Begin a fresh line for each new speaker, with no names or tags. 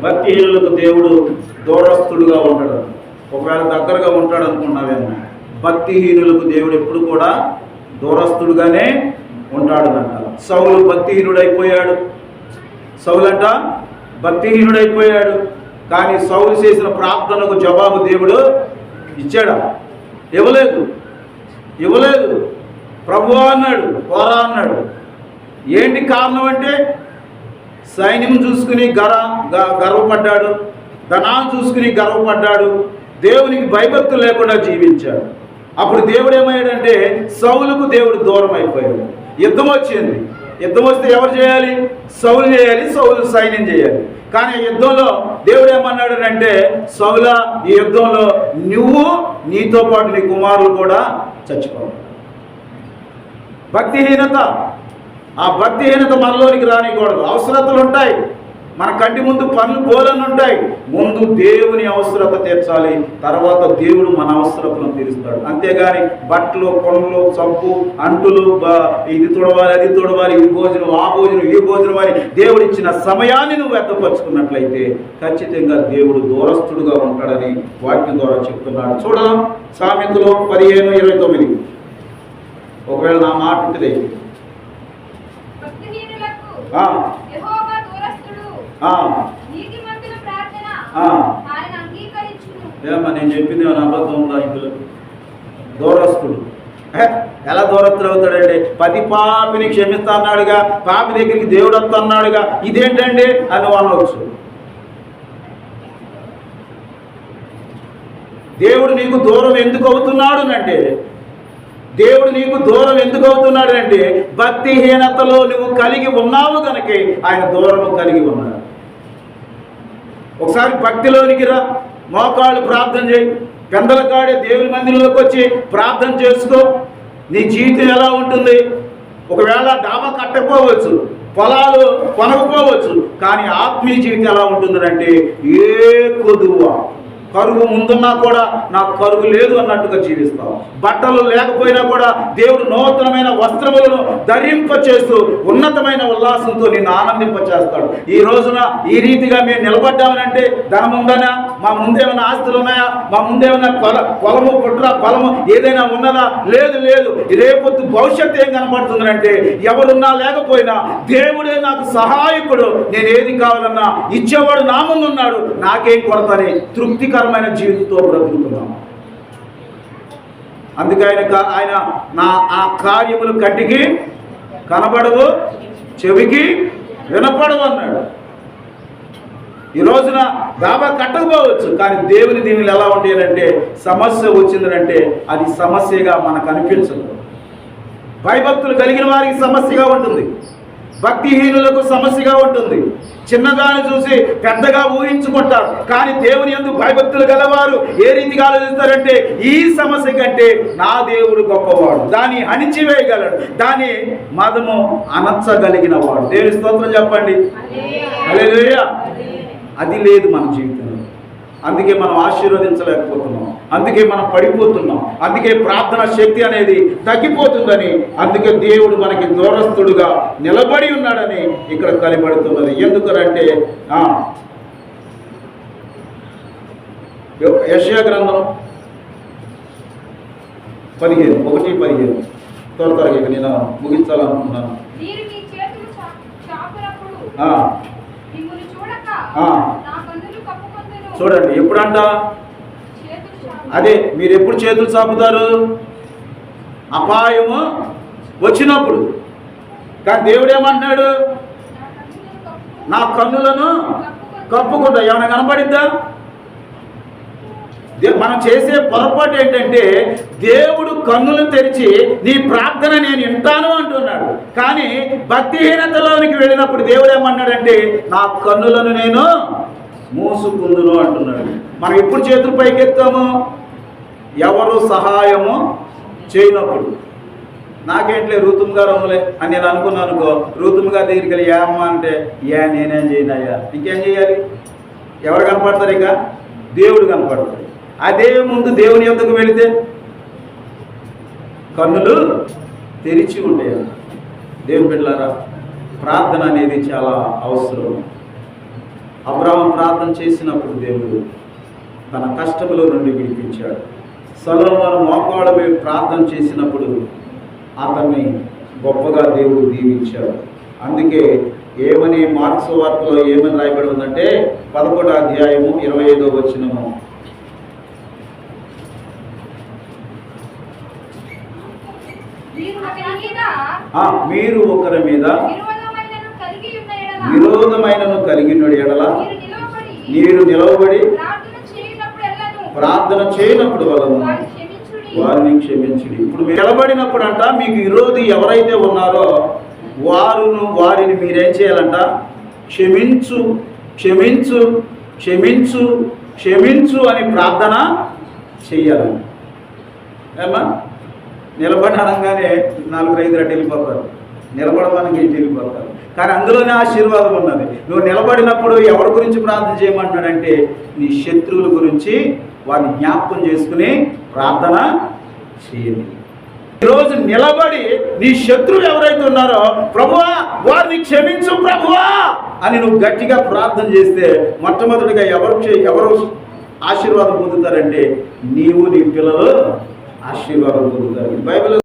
భక్తిహీనులకు దేవుడు దూరస్తుడుగా ఉంటాడు. ఒకవేళ దగ్గరగా ఉంటాడు అనుకున్నావేమో భక్తిహీనులకు దేవుడు ఎప్పుడు కూడా దూరస్తుడుగానే ఉంటాడు అంట సౌలు భక్తిహీనుడైపోయాడు. సౌలంట భక్తిహీనుడైపోయాడు. కానీ సౌలు చేసిన ప్రార్థనకు జవాబు దేవుడు ఇచ్చాడా? ఇవ్వలేదు. ఇవ్వలేదు. ప్రభు అన్నాడు పోరా అన్నాడు. ఏంటి కారణం అంటే సైన్యం చూసుకుని గర గర్వపడ్డాడు. ధనాలు చూసుకుని గర్వపడ్డాడు. దేవునికి భయభక్తులు లేకుండా జీవించాడు. అప్పుడు దేవుడు ఏమయ్యాడంటే సౌలుకు దేవుడు దూరం అయిపోయాడు. యుద్ధం వచ్చింది. యుద్ధం వస్తే ఎవరు చేయాలి? సౌలు చేయాలి సౌలు సైన్యం చేయాలి. కానీ యుద్ధంలో దేవుడు ఏమన్నాడు అంటే సౌల ఈ యుద్ధంలో నువ్వు నీతో పాటు నీ కుమారులు కూడా చచ్చిపోవాలి. భక్తిహీనత. ఆ భక్తిహీనత మనలోనికి రానికూడదు. అవసరతలు ఉంటాయి. మన కంటి ముందు పనులు పోలని ఉంటాయి. ముందు దేవుని అవసరత తీర్చాలి. తర్వాత దేవుడు మన అవసరతను తీరుస్తాడు. అంతేగాని బట్టలు కొండలు సబ్బు అంటులు ఇది తొడవాలి అది తొడవాలి ఈ భోజనం ఆ భోజనం ఈ భోజనం అని దేవుడు ఇచ్చిన సమయాన్ని నువ్వు వ్యర్థపరుచుకున్నట్లయితే ఖచ్చితంగా దేవుడు దూరస్తుడుగా ఉంటాడని వాక్యం ద్వారా చెప్తున్నాడు. చూడదాం సామెతలో పదిహేను ఇరవై తొమ్మిది. ఒకవేళ నా మాట ఉంటుంది
భక్తిహీనులకు
ఆ.
యెహోవా దూరస్తుడు
ఆ,
నీతిమంతుల ప్రార్థన
ఆ.
ఆయన అంగీకరించును
ఏమన్నా నేను చెప్పింది ఏమైనా అబద్ధం ఉందా ఇందులో దూరస్తుడు ఎలా దూరస్తుడు అవుతాడండి పది పాపిని క్షమిస్తా అన్నాడుగా పాపి దగ్గరికి దేవుడు వస్తా అన్నాడుగా ఇదేంటండి? అని అనవచ్చు దేవుడు నీకు దూరం ఎందుకు అవుతున్నాడు అంటే దేవుడు నీకు దూరం ఎందుకు అవుతున్నాడు అంటే భక్తిహీనతలో నువ్వు కలిగి ఉన్నావు కనుకే ఆయన దూరము కలిగి ఉన్నాడు. ఒకసారి భక్తిలోనికి రా మోకాళ్ళు ప్రార్థన చేయి పెందల కాడే దేవుని మందిరంలోకి వచ్చి ప్రార్థన చేసుకో. నీ జీవితం ఎలా ఉంటుంది? ఒకవేళ డాబా కట్టకపోవచ్చు పొలాలు కొనకపోవచ్చు కానీ ఆత్మీయ జీవితం ఎలా ఉంటుందంటే ఏ కొదువ? కరువు ముందున్నా కూడా నాకు కరువు లేదు అన్నట్టుగా జీవిస్తాం బట్టలు లేకపోయినా కూడా దేవుడు నూతనమైన వస్త్రములను ధరింప చేస్తూ ఉన్నతమైన ఉల్లాసంతో నిన్ను ఆనందింప చేస్తాడు ఈ రోజున ఈ రీతిగా మేము నిలబడ్డామనంటే ధనం ఉందనా? మా ముందేమైనా ఆస్తులు ఉన్నాయా? మా ముందేమైనా పొల పొలము పుట్ర పొలము ఏదైనా ఉన్నదా? లేదు లేదు. రేపొద్దు భవిష్యత్తు ఏం కనబడుతుందంటే ఎవరున్నా లేకపోయినా దేవుడే నాకు సహాయకుడు. నేను ఏది కావాలన్నా ఇచ్చేవాడు నా ముందు ఉన్నాడు. నాకేం కొరతని? తృప్తికరమైన జీవితంతో బ్రతుకుతున్నాం. అందుకే ఆయన ఆయన నా ఆ కార్యములు కంటికి కనబడవు చెవికి వినపడవు అన్నాడు. ఈ రోజున డాబా కట్టకపోవచ్చు కానీ దేవుని దీవులు ఎలా ఉంటాయంటే సమస్య వచ్చిందనంటే అది సమస్యగా మనకు అనిపించదు. భయభక్తులు కలిగిన వారికి సమస్యగా ఉంటుంది. భక్తిహీనులకు సమస్యగా ఉంటుంది. చిన్నదాన్ని చూసి పెద్దగా ఊహించుకుంటారు. కానీ దేవుని ఎందుకు భయభక్తులు గలవారు ఏ రీతిగా ఆలోచిస్తారంటే ఈ సమస్య కంటే నా దేవుడు గొప్పవాడు. దాన్ని అణిచివేయగలడు. దాన్ని మదము అనర్చగలిగిన వాడు. దేవుని స్తోత్రం చెప్పండి. అది లేదు మన జీవితంలో అందుకే మనం ఆశీర్వదించలేకపోతున్నాం. అందుకే మనం పడిపోతున్నాం. అందుకే ప్రార్థన శక్తి అనేది తగ్గిపోతుందని అందుకే దేవుడు మనకి దూరస్తుడుగా నిలబడి ఉన్నాడని ఇక్కడ కనబడుతున్నది ఎందుకనంటే ఆ, యెషయా గ్రంథం పదిహేను ఒకటి పదిహేను. త్వర త్వరగా ఇక నేను ముగించాలనుకుంటున్నాను. ఆ,
మిమ్మల్ని చూడక
ఆ.
నా కన్నులు కప్పుకొందును
చూడండి ఎప్పుడంట? అదే మీరు ఎప్పుడు చేతులు చాపుతారు? అపాయము వచ్చినప్పుడు. కానీ దేవుడు ఏమంటున్నాడు?
నా కన్నులను
కప్పుకుంటా. ఏమైనా కనపడిద్దా? మనం చేసే పొరపాటు ఏంటంటే దేవుడు కన్నులు తెరిచి నీ ప్రార్థన నేను వింటాను అంటున్నాడు. కానీ భక్తిహీనతలోనికి వెళ్ళినప్పుడు దేవుడు ఏమన్నాడంటే నా కన్నులను నేను మోసుకుందును అంటున్నాడు. మనం ఎప్పుడు చేతులు పైకెత్తాము? ఎవరు సహాయము చేయనప్పుడు. నాకేంట్లే రూతుమ్ గారు అమ్మలే అని నేను అనుకున్నాను అనుకో రూతుమ్ గారి దగ్గరికి వెళ్ళి ఏ అంటే ఏ నేనేం చేయనయ్యా ఇంకేం చేయాలి? ఎవరు కనపడతారు ఇక? దేవుడు కనపడతాడు. అదే ముందు దేవుని యొక్కకు వెళితే కన్నులు తెరిచి ఉండేవి దేవుని బిడ్డలారా ప్రార్థన అనేది చాలా అవసరం. అబ్రాహం ప్రార్థన చేసినప్పుడు దేవుడు తన కష్టముల నుండి విడిపించాడు. సొలొమోను మోకాళ్ళ మీద ప్రార్థన చేసినప్పుడు అతన్ని గొప్పగా దేవుడు దీవించాడు. అందుకే ఏమని మార్క్స్ వార్తలో ఏమని రాయబడి ఉందంటే పదకొండో అధ్యాయము ఇరవై ఐదో వచ్చినము
మీరు ఒకరి మీద
ఆ, మీరు ఒకరి మీద
విరోధమైనను కలిగి ఉన్న ఎడల
విరోధమైనను కలిగినడు ఎడల
మీరు నిలవబడి
నిలవబడి
ప్రార్థన
చేయనప్పుడు వలన
వారిని క్షమించుడి.
ఇప్పుడు నిలబడినప్పుడు అంట మీకు విరోధి ఎవరైతే ఉన్నారో వారును వారిని మీరేం చేయాలంట? క్షమించు క్షమించు క్షమించు క్షమించు అని ప్రార్థన చెయ్యాలంట ఏమా నిలబడి అనగానే నలుగురు ఐదు రెట్టి వెళ్ళిపోతారు. నిలబడమని వెళ్ళిపోతారు. కానీ అందులోనే ఆశీర్వాదం ఉన్నది. నువ్వు నిలబడినప్పుడు ఎవరి గురించి ప్రార్థన చేయమంటాడంటే నీ శత్రువుల గురించి వారిని జ్ఞాపకం చేసుకుని ప్రార్థన చేయండి. ఈరోజు నిలబడి నీ శత్రువు ఎవరైతే ఉన్నారో ప్రభువా వారిని క్షమించు ప్రభువా అని నువ్వు గట్టిగా ప్రార్థన చేస్తే మొట్టమొదటిగా ఎవరు ఎవరు ఆశీర్వాదం పొందుతారంటే నీవు నీ పిల్లలు ఆశీర్వాదం పొందుతారు. బైబిల్